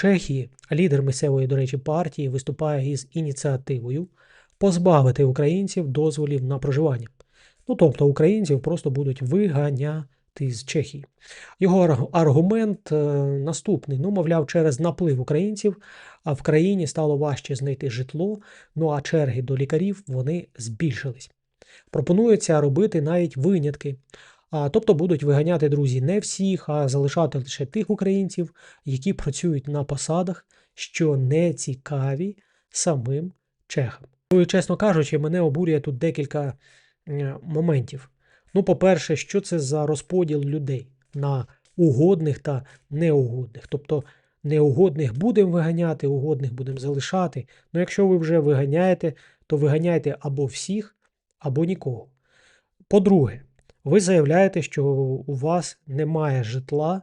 Чехії лідер місцевої, до речі, партії виступає із ініціативою позбавити українців дозволів на проживання. Ну тобто українців просто будуть виганяти з Чехії. Його аргумент е, наступний: ну, мовляв, через наплив українців а в країні стало важче знайти житло, ну а черги до лікарів вони збільшились. Пропонується робити навіть винятки. Тобто будуть виганяти друзі не всіх, а залишати лише тих українців, які працюють на посадах, що не цікаві самим чехам. Ну і чесно кажучи, мене обурює тут декілька е, моментів. Ну, по-перше, що це за розподіл людей на угодних та неугодних. Тобто неугодних будемо виганяти, угодних будемо залишати. Ну, якщо ви вже виганяєте, то виганяйте або всіх, або нікого. По-друге, ви заявляєте, що у вас немає житла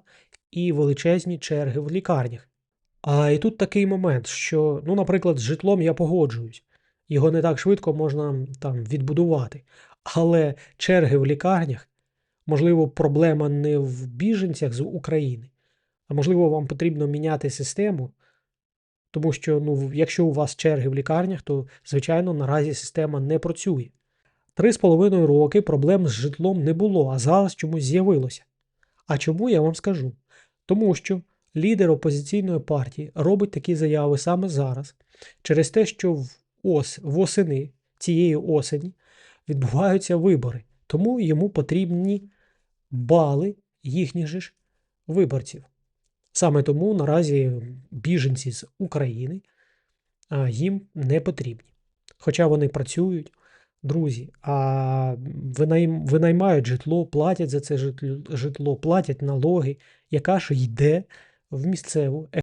і величезні черги в лікарнях. А і тут такий момент, що, ну, наприклад, з житлом я погоджуюсь. Його не так швидко можна там відбудувати. Але черги в лікарнях, можливо, проблема не в біженцях з України, а можливо, вам потрібно міняти систему. Тому що, ну, якщо у вас черги в лікарнях, то, звичайно, наразі система не працює. Три з половиною роки проблем з житлом не було, а зараз чомусь з'явилося. А чому я вам скажу? Тому що лідер опозиційної партії робить такі заяви саме зараз, через те, що в ос, восени цієї осені відбуваються вибори, тому йому потрібні бали їхніх же ж виборців. Саме тому наразі біженці з України їм не потрібні. Хоча вони працюють, друзі, а винайм, винаймають житло, платять за це житло, платять налоги, яка ж йде в місцеву